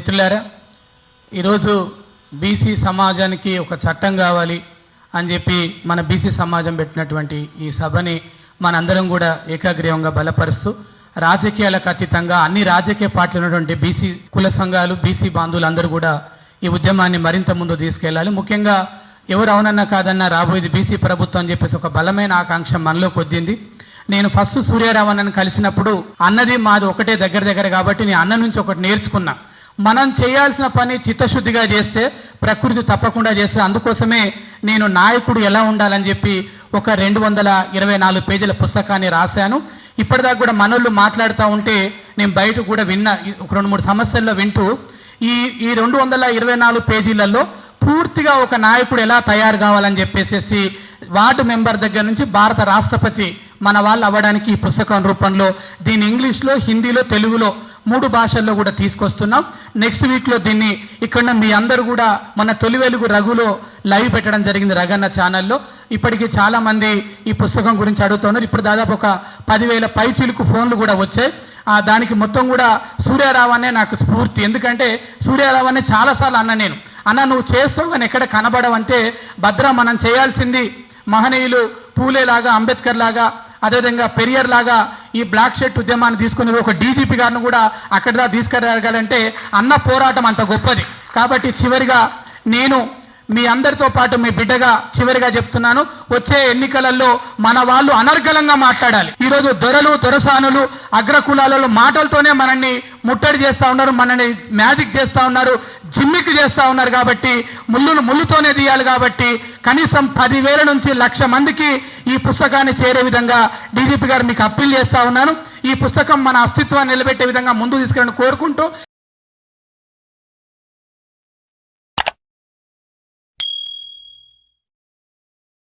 మిత్రులారా ఈరోజు బీసీ సమాజానికి ఒక చట్టం కావాలి అని చెప్పి మన బీసీ సమాజం పెట్టినటువంటి ఈ సభని మనందరం కూడా ఏకాగ్రీవంగా బలపరుస్తూ రాజకీయాలకు అతీతంగా అన్ని రాజకీయ పార్టీలు ఉన్నటువంటి బీసీ కుల సంఘాలు బీసీ బాంధవులు అందరూ కూడా ఈ ఉద్యమాన్ని మరింత ముందు తీసుకెళ్ళాలి. ముఖ్యంగా ఎవరు అవునన్నా కాదన్నా రాబోయేది బీసీ ప్రభుత్వం అని చెప్పేసి ఒక బలమైన ఆకాంక్ష మనలో కొద్దింది. నేను ఫస్ట్ సూర్యారావు అన్నను కలిసినప్పుడు అన్నది మాది ఒకటే దగ్గర దగ్గర కాబట్టి నేను అన్న నుంచి ఒకటి నేర్చుకున్నా. మనం చేయాల్సిన పని చిత్తశుద్ధిగా చేస్తే ప్రకృతి తప్పకుండా చేస్తే అందుకోసమే నేను నాయకుడు ఎలా ఉండాలని చెప్పి ఒక రెండు వందల ఇరవై నాలుగు పేజీల పుస్తకాన్ని రాశాను. ఇప్పటిదాకా కూడా మనోళ్ళు మాట్లాడుతూ ఉంటే నేను బయట కూడా విన్నా. ఒక రెండు మూడు సమస్యల్లో వింటూ ఈ ఈ రెండు వందల ఇరవై నాలుగు పేజీలలో పూర్తిగా ఒక నాయకుడు ఎలా తయారు కావాలని చెప్పేసేసి వార్డు మెంబర్ దగ్గర నుంచి భారత రాష్ట్రపతి మన వాళ్ళు అవ్వడానికి ఈ పుస్తకం రూపంలో దీని ఇంగ్లీష్లో హిందీలో తెలుగులో మూడు భాషల్లో కూడా తీసుకొస్తున్నాం. నెక్స్ట్ వీక్లో దీన్ని ఇక్కడ మీ అందరూ కూడా మన తొలి వెలుగు రఘులో లైవ్ పెట్టడం జరిగింది రగన్న ఛానల్లో. ఇప్పటికీ చాలామంది ఈ పుస్తకం గురించి అడుగుతున్నారు. ఇప్పుడు దాదాపు ఒక పదివేల పైచిలుకు ఫోన్లు కూడా వచ్చాయి. ఆ దానికి మొత్తం కూడా సూర్యారావు అనే నాకు స్ఫూర్తి. ఎందుకంటే సూర్యారావు అనే చాలాసార్లు అన్న నేను. అన్న నువ్వు చేస్తావు కానీ ఎక్కడ కనబడవంటే భద్ర మనం చేయాల్సింది మహనీయులు పూలే లాగా అంబేద్కర్ లాగా అదేవిధంగా పెరియర్ లాగా ఈ బ్లాక్ షర్ట్ ఉద్యమాన్ని తీసుకుని ఒక డీజీపీ గారిని కూడా అక్కడ దా తీసుకురాగలంటే అన్న పోరాటం అంత గొప్పది. కాబట్టి చివరిగా నేను మీ అందరితో పాటు మీ బిడ్డగా చివరిగా చెప్తున్నాను. వచ్చే ఎన్నికలలో మన వాళ్ళు అనర్గళంగా మాట్లాడాలి. ఈరోజు దొరలు దొరసానులు అగ్రకులాలలో మాటలతోనే మనల్ని ముట్టడి చేస్తూ ఉన్నారు మనల్ని మ్యాజిక్ చేస్తూ ఉన్నారు జిమ్మిక్ చేస్తూ ఉన్నారు కాబట్టి ముళ్ళును ముళ్ళుతోనే తీయాలి కాబట్టి కనీసం పదివేల నుంచి లక్ష మందికి ఈ పుస్తకాన్ని చేరే విధంగా డీజీపీ గారు మీకు అప్పీల్ చేస్తా ఉన్నాను. ఈ పుస్తకం మన అస్తిత్వాన్ని నిలబెట్టే విధంగా ముందు తీసుకెళ్ళని కోరుకుంటూ